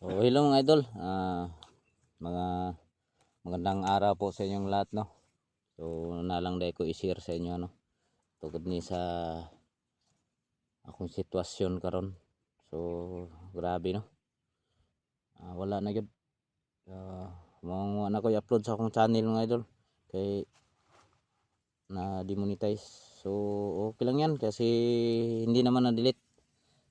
So, hello mga idol. Ah, mga magandang araw po sa inyong lahat, no. So, nalang dahil ko i-share sa inyo, no. Tugod ni sa akong sitwasyon karon. So, grabe, no. Ah, wala na gyud. Uh, mga na ko i-upload sa akong channel mga idol. Kay na demonetize. So, okay lang yan kasi hindi naman na-delete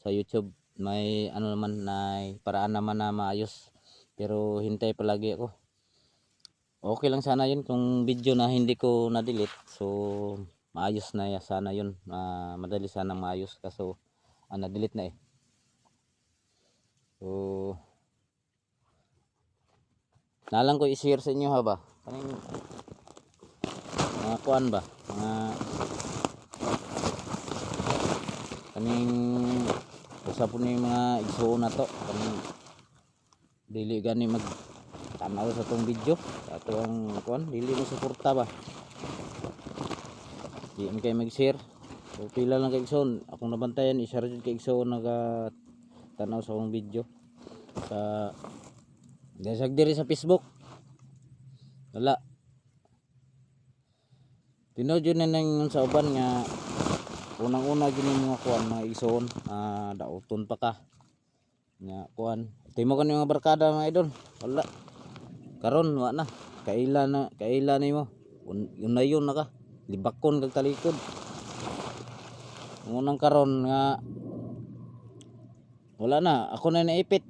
sa YouTube may ano naman na paraan naman na maayos. Pero hintay palagi ako. Okay lang sana yun kung video na hindi ko na-delete. So maayos na sana yun. Ah, madali sana maayos. Kaso ah, na-delete na eh. So nalang ko i-share sa inyo ha ba? Kaning mga kuan ba? Mga kaning usa po ni mga igsuon na to dili gani mag tanaw sa tong video ato ang kuan dili mo suporta ba? Di man kay mag-share. So pila lang kay igsoon. Akong nabantayan i-share jud kay igsoon naga tanaw sa akong video. Sa desag diri sa Facebook. Wala. Tinood yun na nang sa uban nga unang-una gini mga kuan mga igsoon ah dauton pa ka. Nya kuan timo kan mga barkada mga idol. Wala. Karon wa na. Kaila na kaila nimo Un- yun na yun na ka libakon kag talikod. Unang karon nga wala na. Ako na naipit.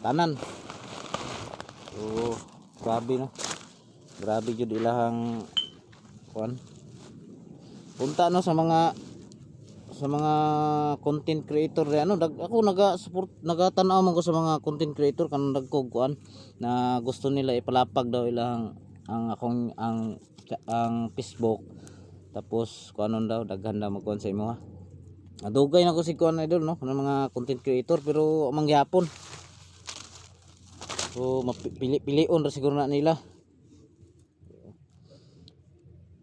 Tanan. So grabe no? Grabe jud ilahang kuan punta no sa mga sa mga content creator re ano dag, ako naga support nagatanaw man ko sa mga content creator kanang dagkog na gusto nila ipalapag daw ilang ang akong ang ang Facebook. Tapos kuanon daw daghan daw magkuan sa imo ha Nadugay na ko si kuan idol no ng mga content creator pero mangyapon so mapili-pilion ra siguro na nila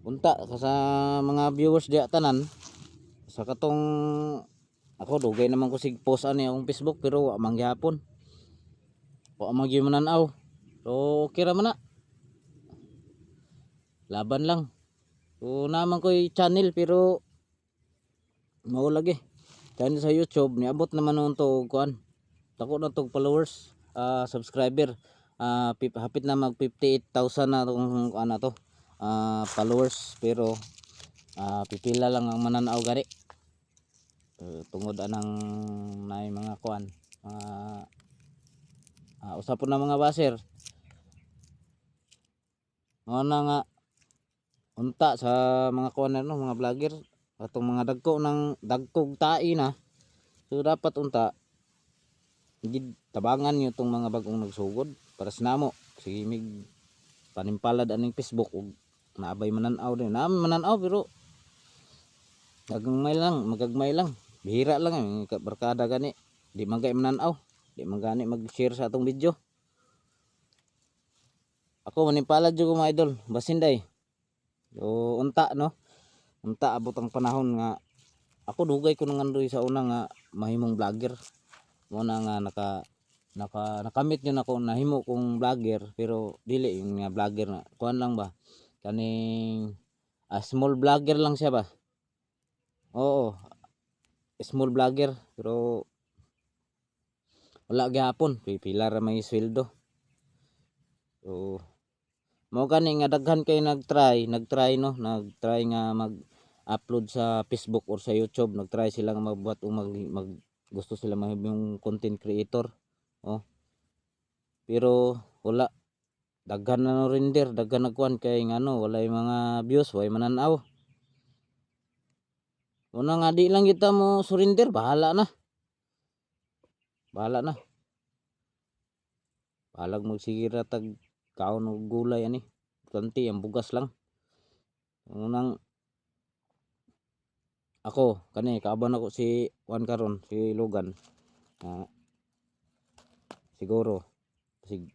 unta sa mga viewers diya tanan sa katong ako dugay naman ko sig post ani akong Facebook pero wa man gyapon. Wa man mananaw. So okay ra man na. Laban lang. So naman ko channel pero mao lagi. Channel sa YouTube niabot naman nun to kuan. Tako na tog followers ah subscriber. Pip- hapit na mag 58,000 na tong ano to ah, followers pero ah, pipila lang ang mananaw gani. Eh, tungod anang nay mga kuan mga ah, usa po na mga baser. Mga na nga unta sa mga kuan ano mga vlogger atong mga dagko ng dagkog tai na. So dapat unta gid tabangan niyo tong mga bagong nagsugod para sa namo. Sige mig panimpalad aning Facebook ug naabay mananaw din. Naam mananaw pero gagmay lang magagmay lang. Bihira lang ang ka- barkada gani. Di man gay mananaw. Di man gani mag-share sa atong video. Ako manimpalad jud ko mga idol. Basinday. So unta no? Unta abot ang panahon nga ako dugay ko nang andoy sa una nga mahimong vlogger. Mo na nga naka naka nakamit yun ako. Nahimo kong vlogger pero dili yung nga vlogger na kuan lang ba kaning ah, small vlogger lang siya ba? Oo. Small vlogger pero wala gyapon pipila ra may sweldo. So mo kani nga daghan kay nagtry nagtry no? Nagtry nga mag upload sa Facebook or sa YouTube. Nagtry sila nga magbuhat o mag, mag gusto sila mahimong content creator oh. Pero wala daghan na no render daghan nagkuan kay ngano wala yung mga views way mananaw. Una nga di lang kita mo surrender bahala na. Bahala na. Balag magsigira tag kaon gulay ani. Kanti ang bugas lang. Unang ako kani kaaban ako si Juan karon si Logan. Ah siguro sig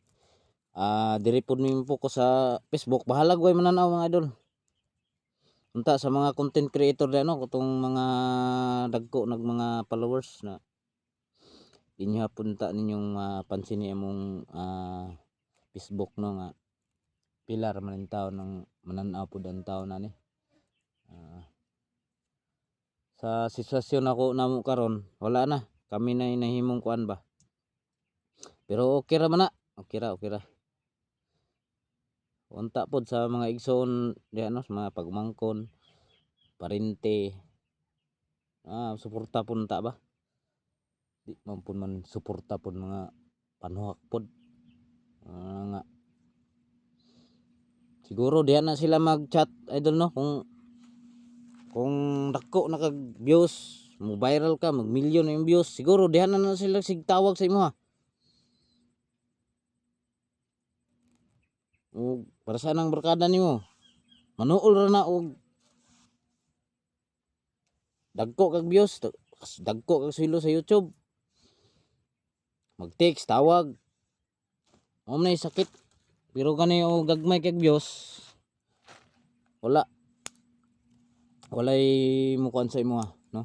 ah diri pud mi po ko sa Facebook bahalag way mananaw mga idol unta sa mga content creator di ano katong mga dagko nag mga followers na inyo punta ninyong mapansin ni among ah, Facebook no nga pilar man tao ng mananaw pud ang tao na ni. Ah, sa sitwasyon ako namo karon wala na kami na nahimong kuan ba. Pero okay ra man na. Okay ra, okay ra. Unta pod sa mga igsoon di ano sa mga pagmangkon, parente. Ah, suporta pud ta ba. Di man pud man suporta pud mga panuhak pod. Ah, nga. Siguro diha na sila mag-chat idol no kung kung dako na kag views, mo viral ka, mag million yung views, siguro diha na na sila sigtawag sa imo ha. O para saan ang barkada nimo? Manuol ra na og dagko kag views, dag- dagko kag swilo sa YouTube. Mag-text, tawag. Mo na sakit. Pero kani o gagmay kag views. Wala. Walay mo kuan sa imo ha, no?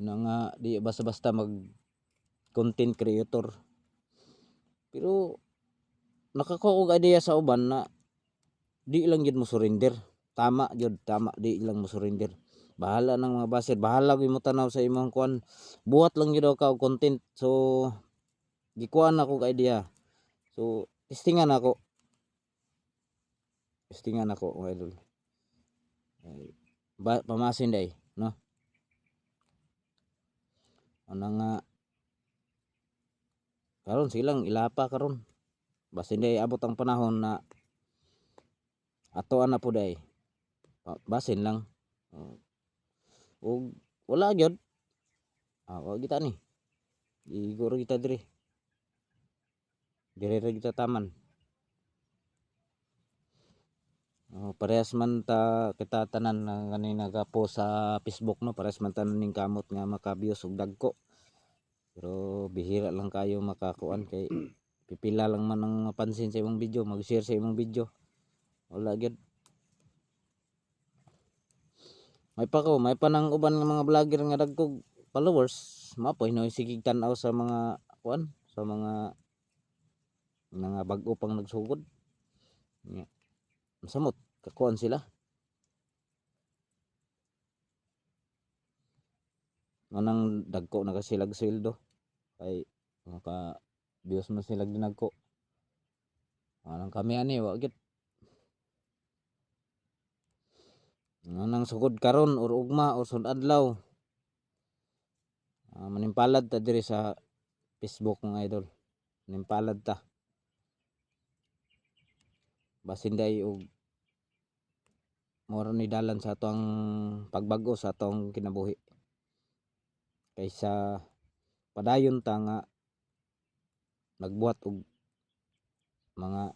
Na nga di basta-basta mag content creator. Pero nakakuha og idea sa uban na di lang gyud mo surrender. Tama gyud, tama di lang mo surrender. Bahala ng mga baser, bahala gyud mo tanaw sa imong kuan. Buhat lang gyud ka og content. So gikuan ako og idea. So testingan ako. Testingan ako mga idol. Pamasin day, no? Ano nga karon silang ilapa karon. Basin day abot ang panahon na ato na po day. Ba- Basin lang. Oh. O wala gyud. Ah, wa kita ni. Iguro kita diri. Dire ra kita taman. Oh, parehas man ta kita tanan na kanina nagapo sa Facebook no, parehas man tanan ning kamot nga makabios og dagko. Pero bihira lang kayo makakuan kay pipila lang man ang mapansin sa imong video, mag-share sa imong video. Wala gyud. May pa ko, may pa nang uban nga mga vlogger nga dagkog followers. Mapoy no sige tan-aw sa mga kuan, sa mga mga bag-o pang nagsugod. Nya. Masamot kakuan sila. Manang dagko na kasi silag sweldo. Kay maka views man sila dinagko. Anang kami ani wa gid. Anang sugod karon or ugma or sud adlaw. Ah, manimpalad ta diri sa Facebook mga idol. Manimpalad ta. Basin day og mora ni dalan sa atong pagbago sa atong kinabuhi. Kaysa padayon ta nga nagbuhat og mga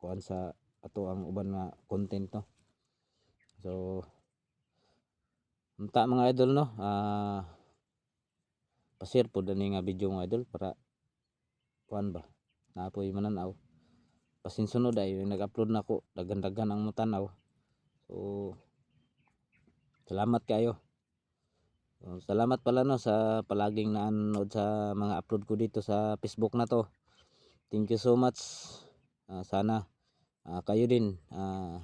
kuan sa ato ang uban nga content no. So unta mga idol no, ah pa-share po dani nga video mga idol para kuan ba naapoy mananaw. Pasin sunod ay nag-upload na ko daghan-daghan ang mutanaw. So salamat kayo. So, salamat pala no sa palaging nanonood sa mga upload ko dito sa Facebook na to. Thank you so much. Ah, sana ah, kayo din ah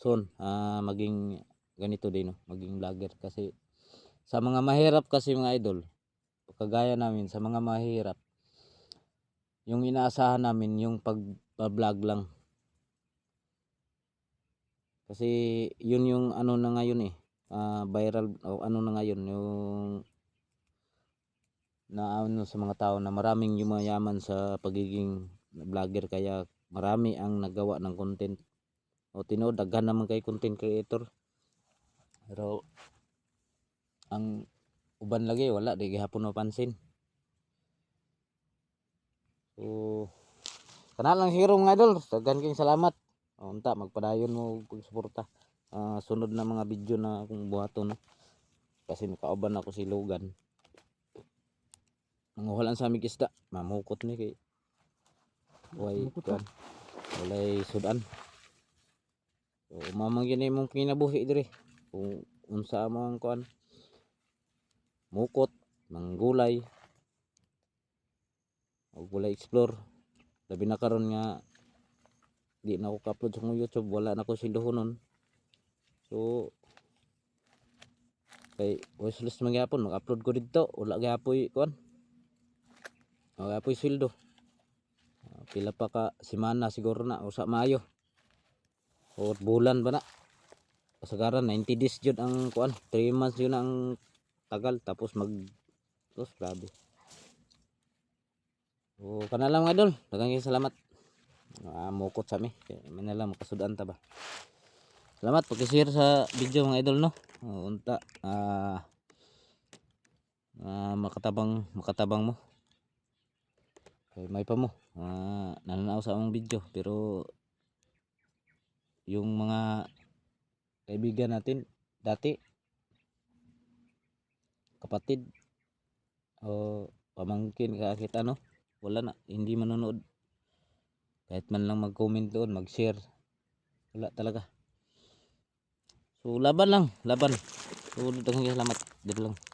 soon ah, maging ganito din no, maging vlogger kasi sa mga mahirap kasi mga idol, kagaya namin sa mga mahirap yung inaasahan namin yung pag-vlog lang. Kasi yun yung ano na ngayon eh, ah, viral o ano na ngayon yung na ano sa mga tao na maraming yumayaman sa pagiging vlogger kaya marami ang nagawa ng content. O tinuod daghan naman kay content creator. Pero ang uban lagi wala di gihapon mapansin. So kana lang siguro mga idol, daghan king salamat. Unta magpadayon mo pagsuporta. Ah, sunod na mga video na akong buhaton. Kasi makauban ako si Logan. Nanguhalan sa aming isda. Mamukot ni kay Way kuan. Walay sudan. So mamang yun mong kinabuhi dire. Kung unsa mo ang kuan mukot manggulay o gulay explore labi na karon nga di na ako ka-upload sa YouTube wala na ko sildohonon so kay wishlist man gyapon mag-upload ko didto wala gyapon kuan wala gyapon sildo Ah, pila pa ka semana siguro na usa maayo. O bulan ba na? Kasagaran 90 days jud ang kuan 3 months yun ang tagal tapos mag tos grabe. O kana lang mga idol. Daghang salamat. Ah, mukot sa mi. Kaya makasudan ta ba salamat pag-share sa video mga idol no? O, unta ah ah, makatabang makatabang mo. Kay may pa mo. Ah, nananaw sa among video pero yung mga kaibigan natin dati kapatid o pamangkin ka kita no? Wala na hindi manonood. Kahit man lang mag-comment doon mag-share wala talaga so laban lang laban. So daghang salamat. Dito lang